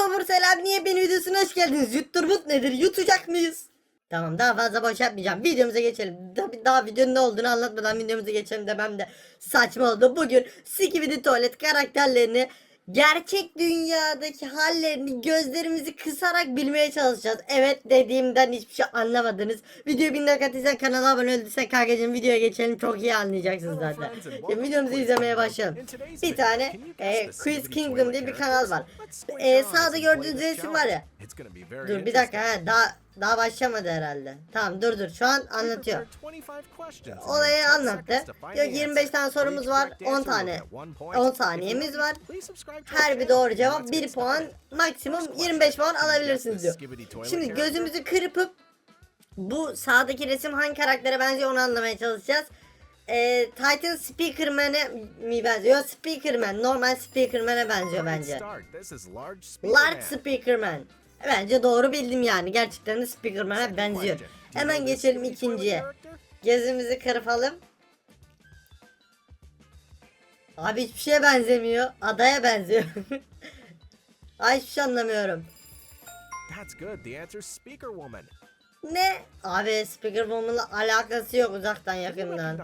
YouTuber selam niye beni videosuna hoş geldiniz? Yutturmut nedir? Yutacak mıyız? Tamam daha fazla boş yapmayacağım. Videomuza geçelim. Tabii daha videonun ne olduğunu anlatmadan videomuza geçelim demem de saçma oldu. Bugün Skibidi Tuvalet karakterlerini gerçek dünyadaki hallerini gözlerimizi kısarak bilmeye çalışacağız. Evet dediğimden hiçbir şey anlamadınız. Videoyu bin like attıysan kanala abone olduysan kankacığım videoya geçelim. Çok iyi anlayacaksınız zaten. Şimdi videomuzu izlemeye başlayalım. Bir tane e, Quiz Kingdom diye bir kanal var. E, sağda gördüğünüz resim var ya. Dur bir dakika ha daha daha başlamadı herhalde. Tamam dur dur şu an anlatıyor. Olayı anlattı. Diyor ki 25 tane sorumuz var. 10 tane. 10 saniyemiz var. Her bir doğru cevap 1 puan. Maksimum 25 puan alabilirsiniz diyor. Şimdi gözümüzü kırpıp bu sağdaki resim hangi karaktere benziyor onu anlamaya çalışacağız. Ee, Titan Speakerman'e mi benziyor? Speakerman. Normal Speakerman'e benziyor bence. Large Speakerman. Bence doğru bildim yani. Gerçekten de Speakerman'a benziyor. Hemen geçelim ikinciye. Gözümüzü kırpalım. Abi hiçbir şeye benzemiyor. Adaya benziyor. Ay hiçbir şey anlamıyorum. That's good. The answer's Speaker Woman. Ne? Abi Speaker Woman'la alakası yok uzaktan yakından.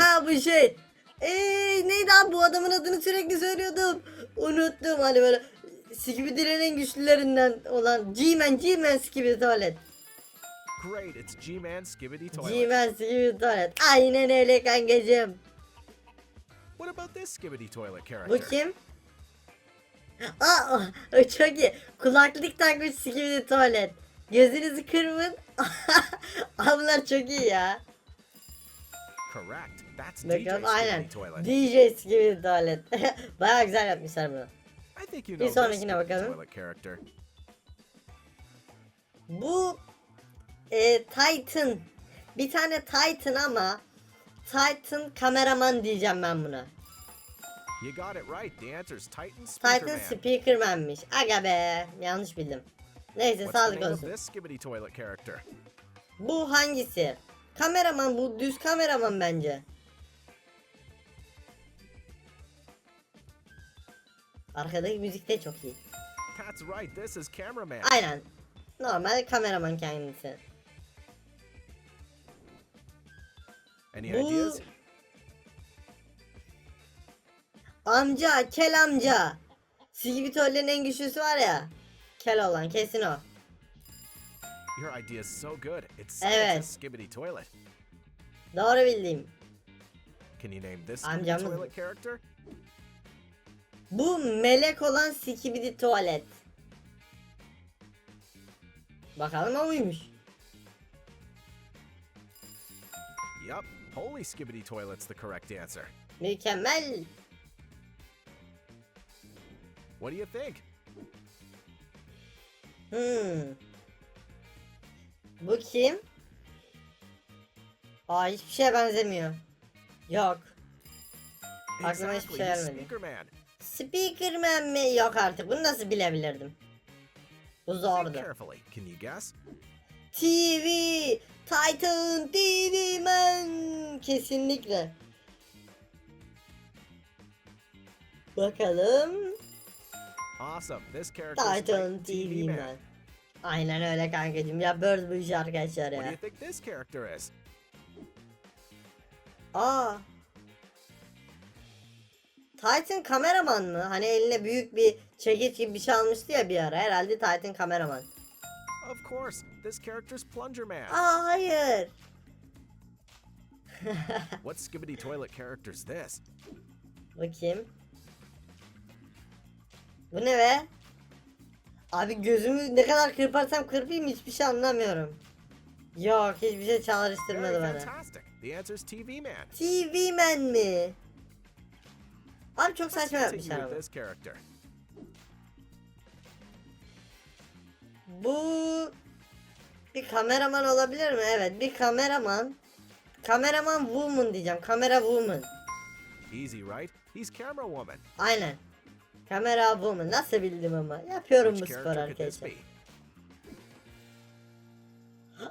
Ha bu şey. Eee neydi abi bu adamın adını sürekli söylüyordum. Unuttum hani böyle Skibidi'nin en güçlülerinden olan G-Man G-Man Skibidi Tuvalet. Great, it's G-Man Skibbity Toilet. G-Man Skibidi Tuvalet. Aynen öyle kankacığım. What about this Skibbity Toilet Bu character? kim? Aa çok iyi. Kulaklık takmış Skibidi Tuvalet. Gözünüzü kırpın. Ablar çok iyi ya. Correct. That's DJ aynen. Skibbity Toilet. DJ Skibidi Tuvalet. Baya güzel yapmışlar bunu. I think you Bir sonrakine bakalım. Bu e, Titan. Bir tane Titan ama Titan kameraman diyeceğim ben buna. You got it right. The answer's Titan Titan Speakerman. Speakerman'miş. Aga be. Yanlış bildim. Neyse What's sağlık olsun. Bu hangisi? Kameraman bu düz kameraman bence. Arkadaki müzik de çok iyi. That's right. This is Cameraman. Aynen. Normal kameraman kendisi. Any Bu ideas? amca, kel amca. Sigibitolle'nin en güçlüsü var ya. Kel olan kesin o. Your idea is so good. It's Evet. Skibbity Toilet. Doğru bildiğim. Can you name this Amcamız. Toilet character? Bu melek olan Skibidi tuvalet. Bakalım o muymuş? Yup. Holy Skibbity Toilet's the correct answer. Mükemmel. What do you think? Hmm. Bu kim? Aa hiçbir şeye benzemiyor. Yok. Aklıma hiçbir şey gelmedi. Speakerman. Mi? Yok artık. Bunu nasıl bilebilirdim? Bu zordu. TV! Titan TV man! Kesinlikle. Bakalım. Awesome. This character Titan TV man. Aynen öyle kankacım. Ya Bird bu iş arkadaşlar What do ya. you think this character is? Aa. Titan kameraman mı? Hani eline büyük bir çekiç gibi bir şey almıştı ya bir ara. Herhalde Titan kameraman. Of course. This character's Plunger Man. Aa hayır. What Skibbity Toilet character's this? Bakayım. Bu ne be? Abi gözümü ne kadar kırparsam kırpayım hiçbir şey anlamıyorum. Yok hiçbir şey çağrıştırmadı bana. TV Man. TV Man mi? Abi çok saçma yapmışlar ama. Bu bir kameraman olabilir mi? Evet bir kameraman. Kameraman woman diyeceğim. Kamera woman. Easy, right? He's Camera Woman. Aynen. Kamera woman. Nasıl bildim ama. Yapıyorum bu Which spor could this arkadaşlar.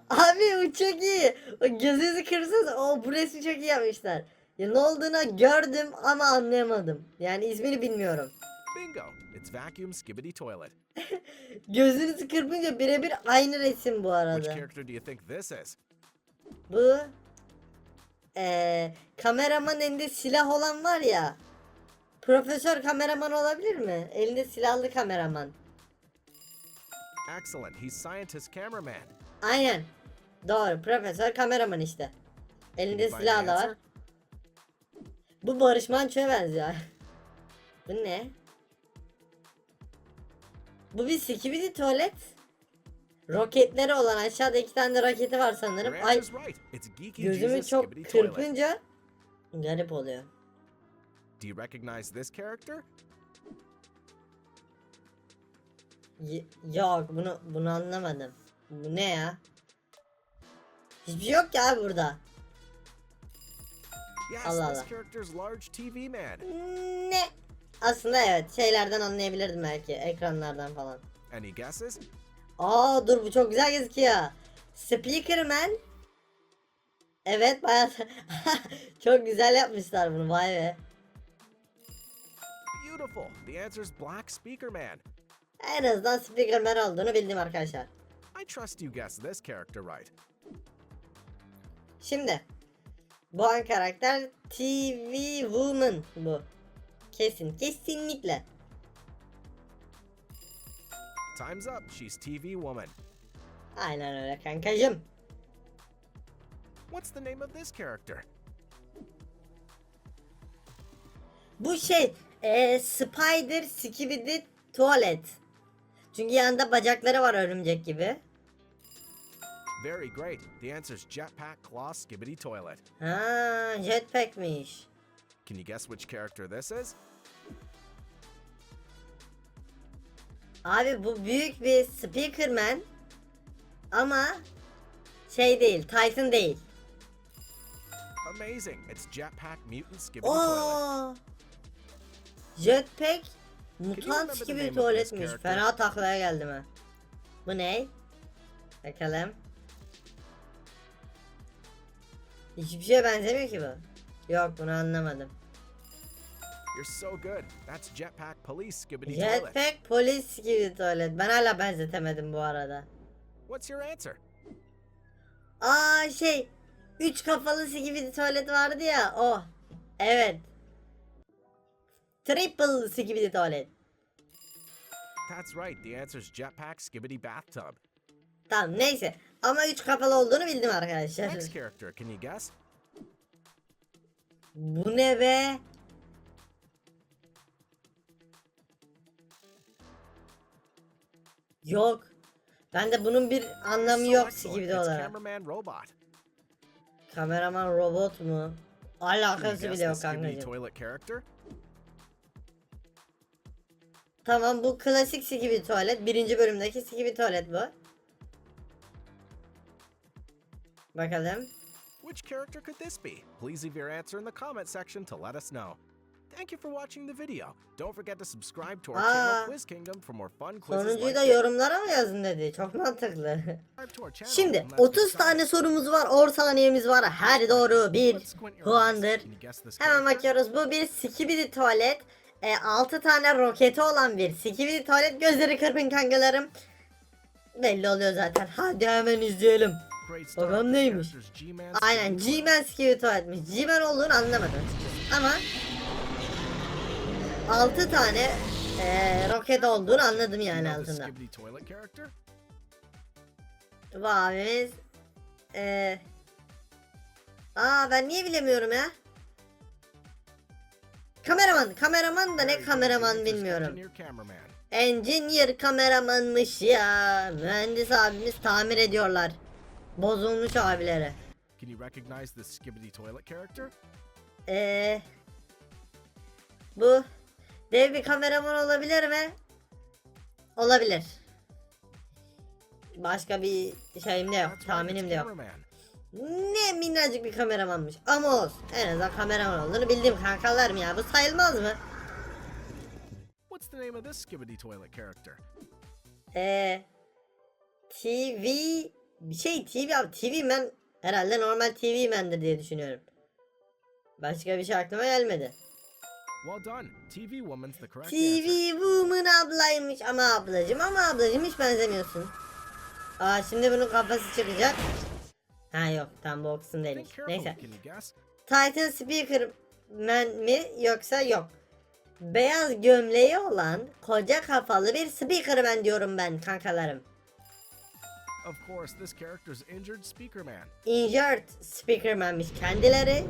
Abi bu çok iyi. O gözünüzü kırsanız o bu resmi çok iyi yapmışlar. Ya ne olduğunu gördüm ama anlayamadım. Yani ismini bilmiyorum. Bingo! It's vacuum skibbity toilet. Gözünüzü kırpınca birebir aynı resim bu Which arada. character do you think this is? Bu eee kameraman elinde silah olan var ya. Profesör kameraman olabilir mi? Elinde silahlı kameraman. Excellent. He's scientist cameraman. Aynen. Doğru. Profesör kameraman işte. Elinde silah da var. Bu Barış Manço'ya benziyor. Bu ne? Bu bir skibidi tuvalet. Roketleri olan aşağıda iki tane de roketi var sanırım. Ay gözümü çok kırpınca garip oluyor. Do you recognize this character? Yok bunu bunu anlamadım. Bu ne ya? Hiçbir şey yok ya burada. Yes, Allah Allah. character's large TV man. Ne? Aslında evet şeylerden anlayabilirdim belki ekranlardan falan. Any guesses? Aa dur bu çok güzel gözüküyor. Speakerman. Evet bayağı çok güzel yapmışlar bunu vay be. Beautiful. The answer's Black Speaker Man. En azından Speakerman olduğunu bildim arkadaşlar. I trust you guessed this character right. Şimdi bu an karakter TV Woman bu. Kesin kesinlikle. Time's up. She's TV Woman. Aynen öyle kankacım. What's the name of this character? Bu şey e, Spider Skibidi Tuvalet. Çünkü yanında bacakları var örümcek gibi. Very great. The answer's Jetpack Claw Skibbity Toilet. Ha jetpackmiş. Can you guess which character this is? Abi bu büyük bir speakerman ama şey değil, Tyson değil. Amazing. It's Jetpack Mutant Skibbity Toilet. Oo! Jetpack remember mutant this character? Fena taklaya geldim ha. Bu ne? Bakalım. Hiçbir şeye benzemiyor ki bu. Yok bunu anlamadım. You're so good. That's Jetpack Police Toilet. Jetpack polis gibi tuvalet. Ben hala benzetemedim bu arada. What's your answer? Aa şey. Üç kafalı gibi tuvalet vardı ya. O. Evet. Triple gibi tuvalet. That's right. The answer's Jetpack Skibbity Bathtub. Tamam neyse. Ama üç kafalı olduğunu bildim arkadaşlar. Next character, can you guess? Bu ne be? Yok. Ben de bunun bir anlamı yok gibi It's olarak. Cameraman Robot. Kameraman robot mu? Alakası bile yok kankacığım. Tamam bu klasik Skibidi tuvalet. Birinci bölümdeki Skibidi tuvalet bu. Bakalım. Which character could this be? Please leave your answer in the comment section to let us know. Thank you for watching the video. Don't forget to subscribe to our Aa. channel Quiz Kingdom for more fun quizzes Sonuncuyu da yorumlara mı yazın dedi. Çok mantıklı. Şimdi and let's get 30 started. tane sorumuz var. Or saniyemiz var. Her doğru bir puandır. Hemen bakıyoruz. Bu bir Skibidi tuvalet. E, 6 tane roketi olan bir Skibidi tuvalet. Gözleri kırpın kankalarım. Belli oluyor zaten. Hadi hemen izleyelim. Bakalım neymiş? Aynen G-Man Skibidi tuvaletmiş. G-Man olduğunu anlamadım açıkçası. Ama 6 tane e, roket olduğunu anladım yani altında. Bu abimiz eee Aa ben niye bilemiyorum ya? Kameraman, kameraman da ne kameraman bilmiyorum. Engineer kameramanmış ya. Mühendis abimiz tamir ediyorlar. Bozulmuş abileri. Can you recognize the Skibbity Toilet character? Eee Bu dev bir kameraman olabilir mi? Olabilir. Başka bir şeyim de yok, That's right, tahminim it's de yok. Cameraman. Ne minnacık bir kameramanmış. Ama olsun. En azından kameraman olduğunu bildiğim kankalarım ya. Bu sayılmaz mı? What's the name of this Skibbity Toilet character? Eee TV bir şey TV abi TV man herhalde normal TV man'dir diye düşünüyorum. Başka bir şey aklıma gelmedi. Well done. TV Woman's the correct TV. Woman ablaymış ama ablacım ama ablacım hiç benzemiyorsun. Aa şimdi bunun kafası çıkacak. Ha yok tam bu o kısım carefully. Neyse. Titan Speaker Man mi yoksa yok. Beyaz gömleği olan koca kafalı bir Speakerman diyorum ben kankalarım. Of course, this character's injured Speaker Man. Injured Speakerman'miş kendileri.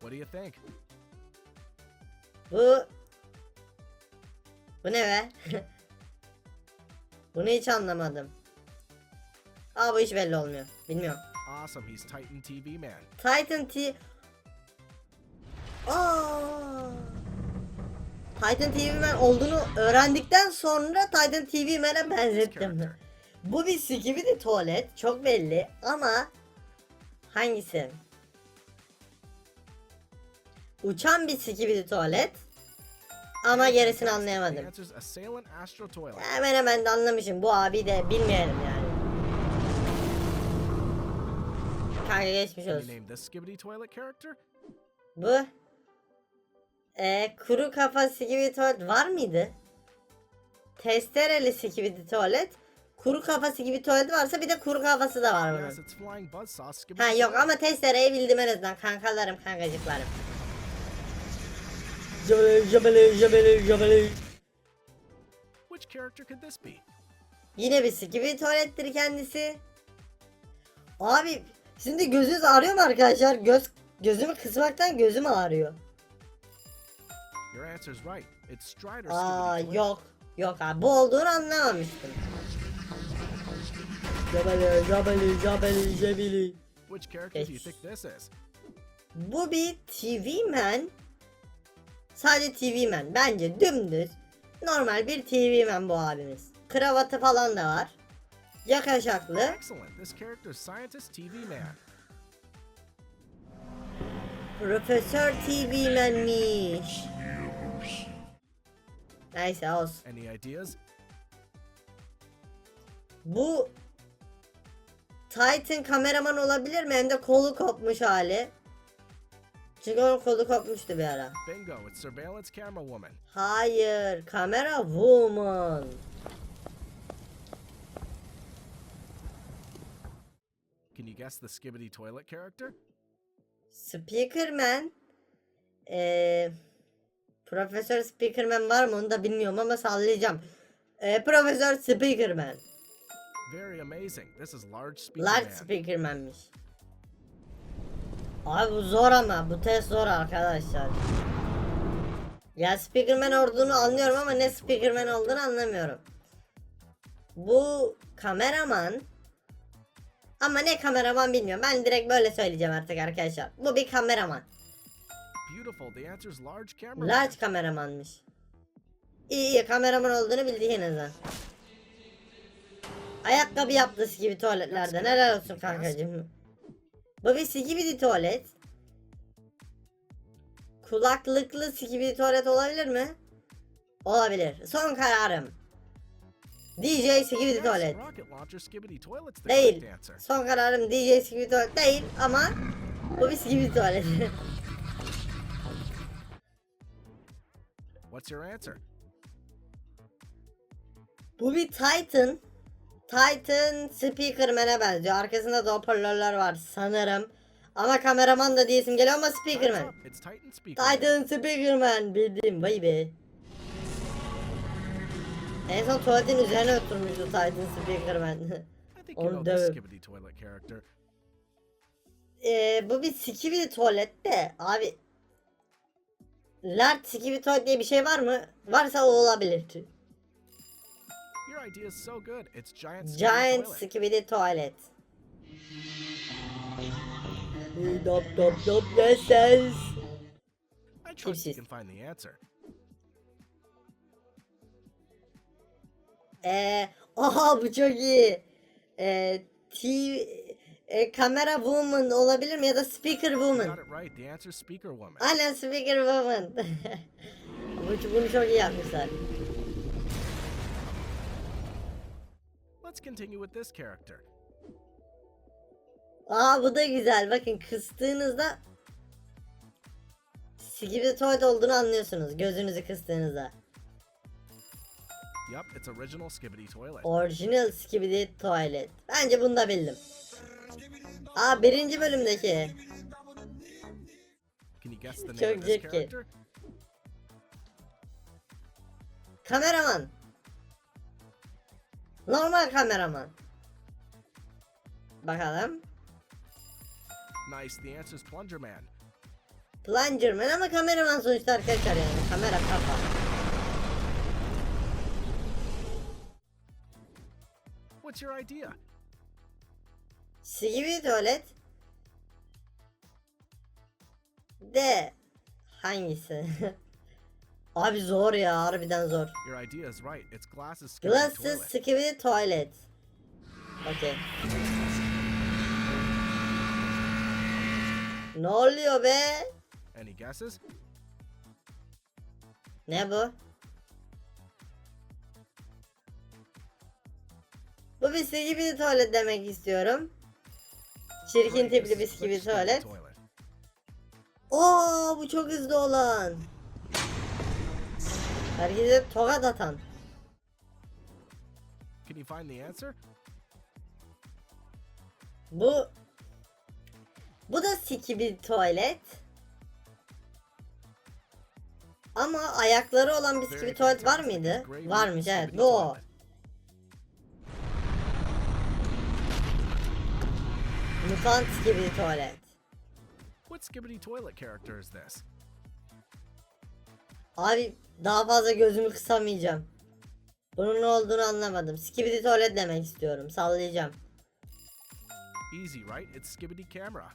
What do you think? Bu Bu ne be? Bunu hiç anlamadım. Aa bu hiç belli olmuyor. Bilmiyorum. Awesome, he's Titan TV Man. Titan T Titan TV Man olduğunu öğrendikten sonra Titan TV Man'e benzettim. Bu bir Skibidi tuvalet çok belli ama hangisi? Uçan bir Skibidi tuvalet ama gerisini anlayamadım. Hemen hemen de anlamışım. Bu abi de bilmeyelim yani. Kanka geçmiş olsun. Bu e, kuru kafa sikibidi tuvalet var mıydı? Testereli sikibidi tuvalet. Kuru kafa sikibidi tuvalet varsa bir de kuru kafası da var bunun. Ha yok ama testereyi bildim en azından kankalarım kankacıklarım. Jabali jabali jabali jabali. Which character could this be? Yine bir sikibidi tuvalettir kendisi. Abi şimdi gözünüz ağrıyor mu arkadaşlar? Göz gözümü kısmaktan gözüm ağrıyor. Your answer's right. It's Strider Aa yok. Yok abi bu olduğunu anlamamıştım. Jabali jabali jabali jabali. Which character do you think this is? Bu bir TV man. Sadece TV man. Bence dümdüz. Normal bir TV man bu abimiz. Kravatı falan da var. Yakaşaklı. Excellent. This character's Scientist TV Man. Profesör TV manmiş. Neyse olsun. Any ideas? Bu Titan kameraman olabilir mi? Hem de kolu kopmuş hali. Çünkü onun kolu kopmuştu bir ara. Bingo, it's Surveillance Camera Woman. Hayır, kamera woman. Can you guess the Skibbity Toilet character? Speakerman. Eee Profesör Speakerman var mı onu da bilmiyorum ama sallayacağım. Eee Profesör Speakerman. Very amazing. This is Large Speaker Large Man. Speakerman'miş. Abi bu zor ama bu test zor arkadaşlar. Ya Speakerman olduğunu anlıyorum ama ne Speakerman olduğunu anlamıyorum. Bu kameraman ama ne kameraman bilmiyorum. Ben direkt böyle söyleyeceğim artık arkadaşlar. Bu bir kameraman. Beautiful. The answer's Large Camera Large kameramanmış. İyi iyi kameraman olduğunu bildik en azından. Ayakkabı yaptı gibi tuvaletlerde. Helal olsun kankacığım. Bu bir sikibidi tuvalet. Kulaklıklı sikibidi tuvalet olabilir mi? Olabilir. Son kararım. DJ sikibidi Yes, tuvalet. Değil. Son kararım DJ sikibidi tuvalet değil ama bu bir sikibidi tuvalet. What's your answer? Bu bir Titan. Titan Speakerman'e benziyor. Arkasında da hoparlörler var sanırım. Ama kameraman da diyesim geliyor ama Speakerman. It's Titan Speaker. Man. Titan Speakerman bildim vay be. En son tuvaletin üzerine oturmuştu Titan Speakerman. Onu dövüp. Ee, bu bir sikibidi tuvalet de abi. Large tuvalet diye bir şey var mı? Varsa o olabilir. Your idea is so good. It's Giant Skibbity Giant Toilet. Skibidi Tuvalet. Dop dop dop yes yes. I trust you Tipsiz. can find the answer. Eee aha bu çok iyi. Eee TV e, kamera woman olabilir mi ya da speaker woman. Aynen speaker woman. bu, bunu çok iyi yapmışlar. Let's continue with this character. Aa bu da güzel. Bakın kıstığınızda Skibidi tuvalet olduğunu anlıyorsunuz. Gözünüzü kıstığınızda. Yup, it's original Skibbity Toilet. Original Skibidi tuvalet. Bence bunu da bildim. Aa birinci bölümdeki. Çok character? Kameraman. Normal kameraman. Bakalım. Nice, the answer's Plunger Man. Plungerman ama kameraman sonuçta arkadaşlar yani. Kamera kafa. What's your idea? Skibidi tuvalet. De. Hangisi? Abi zor ya harbiden zor. Your idea is right. It's Skibbity Glasses Toilet. Skibidi tuvalet. Okey. Ne oluyor be? Any guesses? Ne bu? Bu bisküvi gibi tuvalet demek istiyorum. Çirkin tipli bisküvi tuvalet. Oo bu çok hızlı olan. Herkese tokat atan. Can you find the answer? Bu bu da sikibi tuvalet. Ama ayakları olan bisküvi tuvalet var mıydı? Varmış evet bu o. Mutant gibi tuvalet. What Skibbity Toilet character is this? Abi daha fazla gözümü kısamayacağım. Bunun ne olduğunu anlamadım. Skibidi tuvalet demek istiyorum. Sallayacağım. Easy, right? It's Skibbity Camera.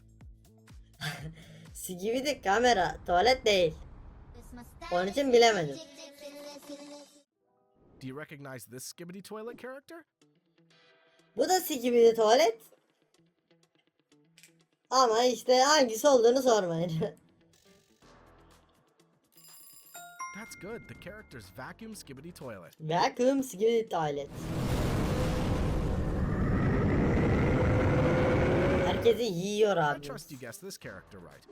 Skibidi kamera. Tuvalet değil. Onun için bilemedim. Do you recognize this Skibbity Toilet character? Bu da Skibidi tuvalet. Ama işte hangisi olduğunu sormayın. That's good. The character's Vacuum Skibbity Toilet. Vacuum Skibidi tuvalet. Herkesi yiyor I abi. trust you guessed this character right.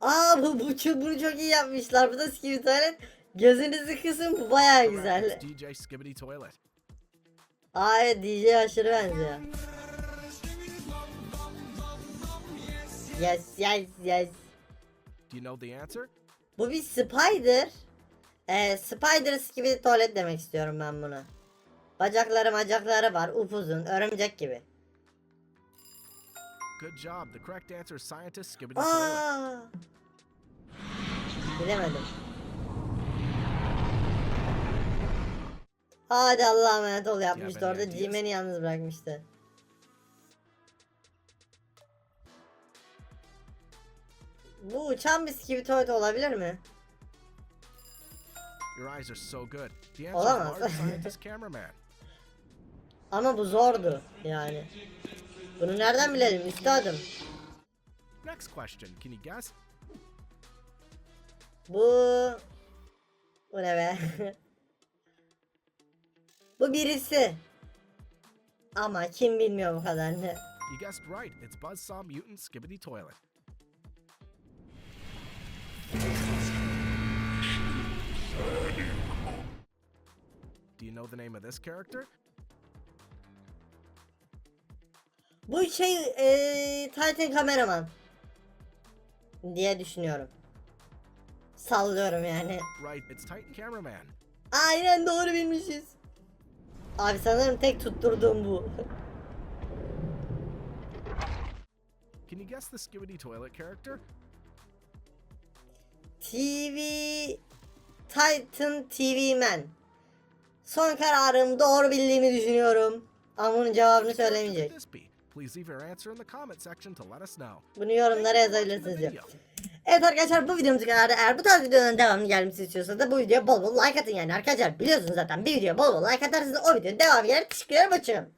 Aa bu, bu bunu çok iyi yapmışlar. Bu da Skibidi tuvalet. Gözünüzü kısın bu baya güzel. DJ Skibbity Toilet. Evet DJ aşırı benziyor. Yes yes yes. Do you know the answer? Bu bir spider. Ee, spider gibi tuvalet demek istiyorum ben bunu. Bacakları bacakları var upuzun örümcek gibi. Good job. The correct answer is Scientist! Bilemedim. Hadi Allah'a emanet ol yapmıştı orada ideas? G-Man'i yalnız bırakmıştı. Bu uçan bisküvi tuvalet olabilir mi? Your eyes are so good. The Olamaz. Ama bu zordu yani. Bunu nereden bilelim üstadım? Next question. Can you guess? Bu... Bu ne be? bu birisi. Ama kim bilmiyor bu kadarını. You guessed right. It's Buzzsaw Mutant Skibbity Toilet. Do you know the name of this character? Bu şey eee Titan kameraman diye düşünüyorum. Sallıyorum yani. Right, it's Titan Cameraman. Aynen doğru bilmişiz. Abi sanırım tek tutturduğum bu. Can you guess the Skibbity Toilet character? TV Titan TV Man. Son kararım doğru bildiğimi düşünüyorum. Ama bunun cevabını söylemeyecek. Please leave your answer in the comment section to let us know. Bunu yorumlara yazabilirsiniz. Evet arkadaşlar bu videomuz kadar. Eğer bu tarz videoların devamı gelmesi istiyorsanız da bu videoya bol bol like atın yani arkadaşlar. Biliyorsunuz zaten bir videoya bol bol like atarsanız o videonun devamı gelir. Teşekkür ederim. Hoşçakalın.